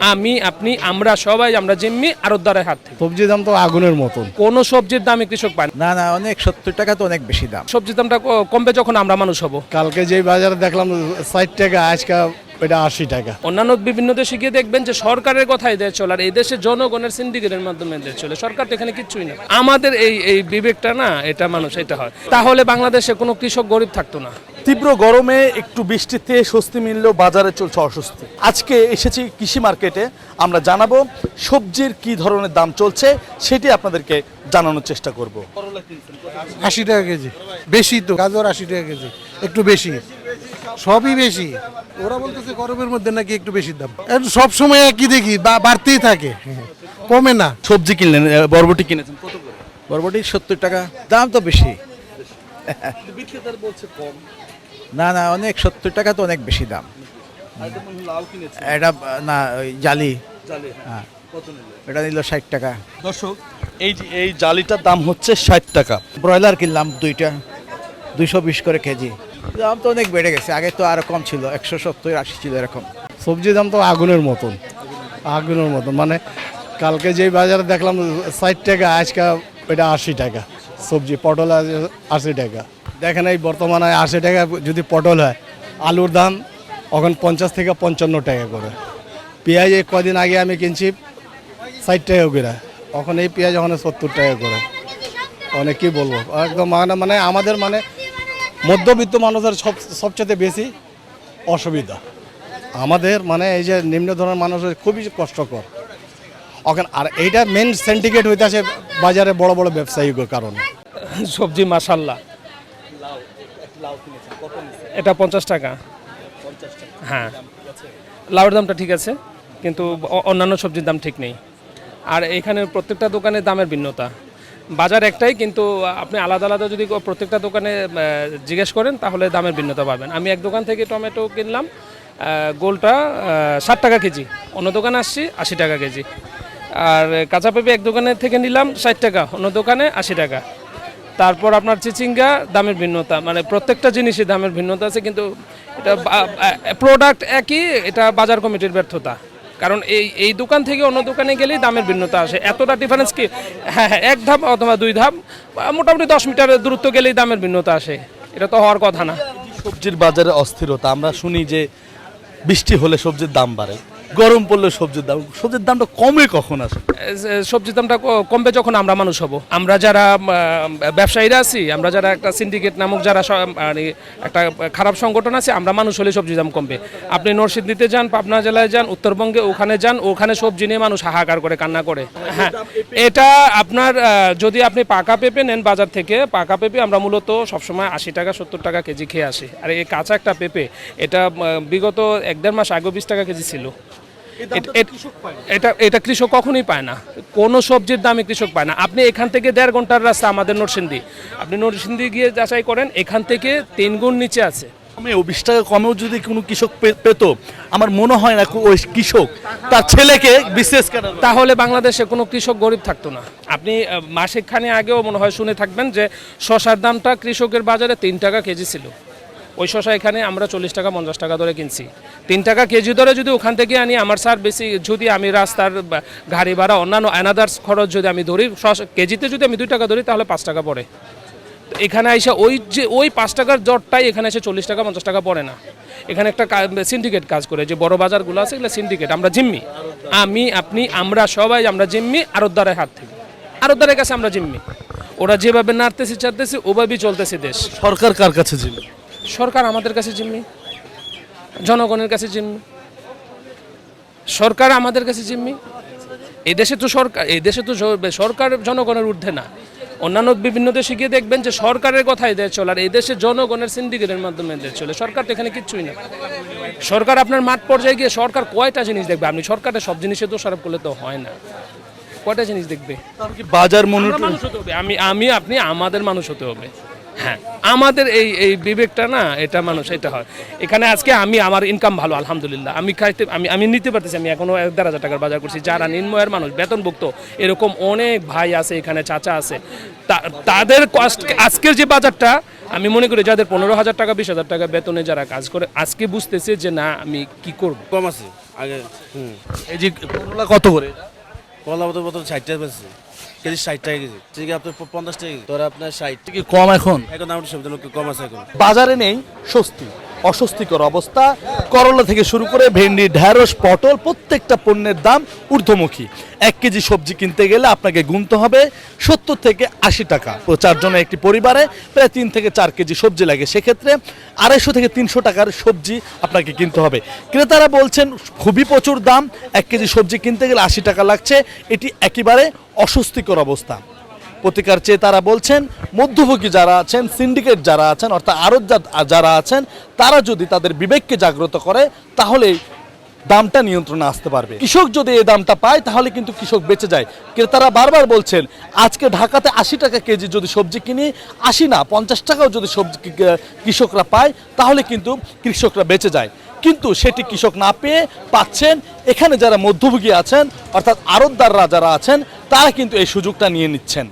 আমি আপনি আমরা সবাই আমরা জিম্মি আরোদ্দারের হাত থেকে। সবজির দাম তো আগুনের মতন। কোন সবজির দামে কৃষক পায় না। না না অনেক সত্তর টাকা তো অনেক বেশি দাম। সবজির দামটা ক- কমবে যখন আমরা মানুষ হব। কালকে যেই বাজারে দেখলাম ষাট টাকা আজকে এটা আশি টাকা। অন্যান্য বিভিন্ন দেশে গিয়ে দেখবেন যে সরকারের কথাই দেশ চলে আর এই দেশে জনগণের সিন্ডিকেটের মাধ্যমে দেশ চলে। সরকার তো এখানে কিচ্ছুই না। আমাদের এই এই বিবেকটা না এটা মানুষ এটা হয়। তাহলে বাংলাদেশে কোনো কৃষক গরিব থাকতো না। তীব্র গরমে একটু বৃষ্টিতে স্বস্তি মিললেও বাজারে চলছে অস্বস্তি। আজকে এসেছি কৃষি মার্কেটে আমরা জানাব সবজির কি ধরনের দাম চলছে সেটি আপনাদেরকে জানানোর চেষ্টা করব। আশি টাকা কেজি। বেশি তো গাজর আশি টাকা কেজি। একটু বেশি। সবই বেশি। ওরা বলতেছে গরমের মধ্যে নাকি একটু বেশি দাম। সব সময় একই দেখি বা- বাড়তেই থাকে। কমে না। সবজি কিনলেন বরবটি কিনেছেন কত করে? বরবটি সত্তর টাকা দাম তো বেশি। বিক্রেতার বলছে কম। না না অনেক সত্তর টাকা তো অনেক বেশি দাম। লাউ এটা না ওই জালি। জালি হ্যাঁ। এটা নিল ষাট টাকা। দর্শক এই এই জালিটার দাম হচ্ছে ষাট টাকা। ব্রয়লার কিনলাম দুইটা দুইশো বিশ করে কেজি। দাম তো অনেক বেড়ে গেছে আগে তো আরও কম ছিল একশো সত্তর আশি ছিল এরকম। সবজির দাম তো আগুনের মতন আগুনের মতন। মানে কালকে যেই বাজারে দেখলাম ষাট টাকা আজকে এটা আশি টাকা। সবজি পটল আছে আশি টাকা। দেখেন এই বর্তমানে আশি টাকা যদি পটল হয়, আলুর দাম এখন পঞ্চাশ থেকে পঞ্চান্ন টাকা করে। পেঁয়াজ এই কদিন আগে আমি কিনছি ষাট টাকা করে, এখন এই পেঁয়াজ ওখানে সত্তর টাকা করে। অনেক কি বলব, একদম মানে মানে আমাদের মানে মধ্যবিত্ত মানুষের সব, সবচেয়ে বেশি অসুবিধা। আমাদের মানে এই যে নিম্ন ধরনের মানুষের খুবই কষ্টকর। এখন আর এইটা মেন সেন্টিকেট হইতেছে বাজারে বড় বড় ব্যবসায়ীর কারণে। সবজি মাসাল্লাহ এটা পঞ্চাশ টাকা। হ্যাঁ। লাউয়ের দামটা ঠিক আছে কিন্তু অ- অন্যান্য সবজির দাম ঠিক নেই। আর এখানে প্রত্যেকটা দোকানে দামের ভিন্নতা। বাজার একটাই কিন্তু আপনি আলাদা আলাদা যদি প্রত্যেকটা দোকানে আহ, জিজ্ঞেস করেন তাহলে দামের ভিন্নতা পাবেন। আমি এক দোকান থেকে টমেটো কিনলাম আহ, গোলটা ষাট টাকা কেজি। অন্য দোকানে আসছি আশি টাকা কেজি। আর কাঁচা পেঁপে এক দোকানের থেকে নিলাম ষাট টাকা অন্য দোকানে আশি টাকা। তারপর আপনার চিচিঙ্গা, দামের ভিন্নতা। মানে প্রত্যেকটা জিনিসের দামের ভিন্নতা আছে, কিন্তু এটা প্রোডাক্ট একই, এটা বাজার কমিটির ব্যর্থতা। কারণ এই এই দোকান থেকে অন্য দোকানে গেলেই দামের ভিন্নতা আসে। এতটা ডিফারেন্স কি? হ্যাঁ হ্যাঁ এক ধাপ অথবা দুই ধাপ মোটামুটি দশ মিটারের দূরত্ব গেলেই দামের ভিন্নতা আসে। এটা তো হওয়ার কথা না। সবজির বাজারে অস্থিরতা, আমরা শুনি যে বৃষ্টি হলে সবজির দাম বাড়ে। গরম পড়লে সবজির দাম, সবজির দামটা কমে কখন আসে? সবজির দামটা কমবে যখন আমরা মানুষ হব। আমরা যারা ব্যবসায়ীরা আছি, আমরা যারা একটা সিন্ডিকেট নামক যারা মানে একটা খারাপ সংগঠন আছে, আমরা মানুষ হলে সবজির দাম কমবে। আপনি নরসিংদীতে যান, পাবনা জেলায় যান, উত্তরবঙ্গে ওখানে যান, ওখানে সবজি নিয়ে মানুষ হাহাকার করে, কান্না করে। হ্যাঁ এটা আপনার যদি আপনি পাকা পেঁপে নেন বাজার থেকে, পাকা পেঁপে আমরা মূলত সবসময় আশি টাকা, সত্তর টাকা কেজি খেয়ে আসি। আর এই কাঁচা একটা পেঁপে, এটা বিগত এক দেড় মাস আগে বিশ টাকা কেজি ছিল। এট- এট- এটা এটা কৃষক কখনোই পায় না। কোনো সবজির দামে কৃষক পায় না। আপনি এখান থেকে দেড় ঘণ্টার রাস্তা আমাদের নরসিংদী। আপনি নরসিংদী গিয়ে যাচাই করেন এখান থেকে তিন গুণ নিচে আছে। কমেও বিশ টাকা কমেও যদি কোনো কৃষক পেতো আমার মনে হয় না ওই কৃষক তার ছেলেকে বিশেষ তাহলে বাংলাদেশে কোনো কৃষক গরিব থাকতো না। আপনি মাসেকখানে আগেও মনে হয় শুনে থাকবেন যে শশার দামটা কৃষকের বাজারে তিন টাকা কেজি ছিল। ওই শশা এখানে আমরা চল্লিশ টাকা, পঞ্চাশ টাকা ধরে কিনছি। তিন টাকা কেজি ধরে যদি ওখান থেকে আনি, আমার স্যার বেশি যদি আমি রাস্তার গাড়ি ভাড়া, অন্যান্য অ্যানাদার্স খরচ যদি আমি ধরি কেজিতে যদি আমি দুই টাকা ধরি, তাহলে পাঁচ টাকা পড়ে। এখানে এসে ওই যে, ওই পাঁচ টাকার জটটাই এখানে এসে চল্লিশ টাকা, পঞ্চাশ টাকা পড়ে না। এখানে একটা সিন্ডিকেট কাজ করে, যে বড় বাজারগুলো আছে, এগুলো সিন্ডিকেট আমরা জিম্মি। আমি, আপনি, আমরা সবাই, আমরা জিম্মি, আরোদ্দারের হাত থেকে। আরোদ্দারের কাছে আমরা জিম্মি। ওরা যেভাবে নাড়তেছি, চাড়তেছি, ওভাবেই চলতেছে দেশ। সরকার কার কাছে ছিল সরকার আমাদের কাছে জিম্মি জনগণের কাছে জিম্মি সরকার আমাদের কাছে জিম্মি। এই দেশে তো সরকার এই দেশে তো সরকার জনগণের ঊর্ধ্বে না। অন্যান্য বিভিন্ন দেশে গিয়ে দেখবেন যে সরকারের কথাই দেশ চলে আর এই দেশে জনগণের সিন্ডিকেটের মাধ্যমে দেশ চলে। সরকার তো এখানে কিচ্ছুই না। সরকার আপনার মাঠ পর্যায়ে গিয়ে সরকার কয়টা জিনিস দেখবে? আপনি সরকারের সব জিনিসে দোষারোপ করলে তো হয় না। কয়টা জিনিস দেখবে? বাজার হবে। আমি আমি আপনি আমাদের মানুষ হতে হবে। হ্যাঁ আমাদের এই এই বিবেকটা না এটা মানুষ এটা হয়। এখানে আজকে আমি আমার ইনকাম ভালো আলহামদুলিল্লাহ। আমি খাইতে আমি আমি নিতে পারতেছি আমি এখনও এক দেড় হাজার টাকার বাজার করছি। যারা নিম্নয়ের মানুষ বেতনভুক্ত এরকম অনেক ভাই আছে এখানে চাচা আছে। তাদের কষ্ট আজকের যে বাজারটা আমি মনে করি যাদের পনেরো হাজার টাকা বিশ হাজার টাকা বেতনে যারা কাজ করে আজকে বুঝতেছে যে না আমি কি করব। কম আছে আগে হুম। এই যে কত করে? কলা বোতল বোতল ষাট টাকা বেশি কেজি ষাট টাকা কেজি। ঠিক আছে আপনার পঞ্চাশ টাকা কেজি। ধর আপনার ষাট। কি কম এখন? এখন দাম সব লোক কম আছে এখন। বাজারে নেই স্বস্তি। অস্বস্তিকর অবস্থা। করলা থেকে শুরু করে ভেন্ডি, ঢ্যাঁড়স, পটল, প্রত্যেকটা পণ্যের দাম ঊর্ধ্বমুখী। এক কেজি সবজি কিনতে গেলে আপনাকে গুনতে হবে সত্তর থেকে আশি টাকা। ও চারজনের একটি পরিবারে প্রায় তিন থেকে চার কেজি সবজি লাগে। সেক্ষেত্রে আড়াইশো থেকে তিনশো টাকার সবজি আপনাকে কিনতে হবে। ক্রেতারা বলছেন, খুবই প্রচুর দাম। এক কেজি সবজি কিনতে গেলে আশি টাকা লাগছে। এটি একেবারে অস্বস্তিকর অবস্থা। প্রতিকার চেয়ে তারা বলছেন, মধ্যভোগী যারা আছেন সিন্ডিকেট যারা আছেন, অর্থাৎ আরত যারা আছেন, তারা যদি তাদের বিবেককে জাগ্রত করে, তাহলে দামটা নিয়ন্ত্রণে আসতে পারবে। কৃষক যদি এই দামটা পায়, তাহলে কিন্তু কৃষক বেঁচে যায়। ক্রেতারা বারবার বলছেন, আজকে ঢাকাতে আশি টাকা কেজি যদি সবজি কিনি, আশি না, পঞ্চাশ টাকাও যদি সবজি কৃষকরা পায়, তাহলে কিন্তু কৃষকরা বেঁচে যায়। কিন্তু সেটি কৃষক না পেয়ে পাচ্ছেন, এখানে যারা মধ্যভোগী আছেন, অর্থাৎ আড়তদাররা যারা আছেন, তারা কিন্তু এই সুযোগটা নিয়ে নিচ্ছেন।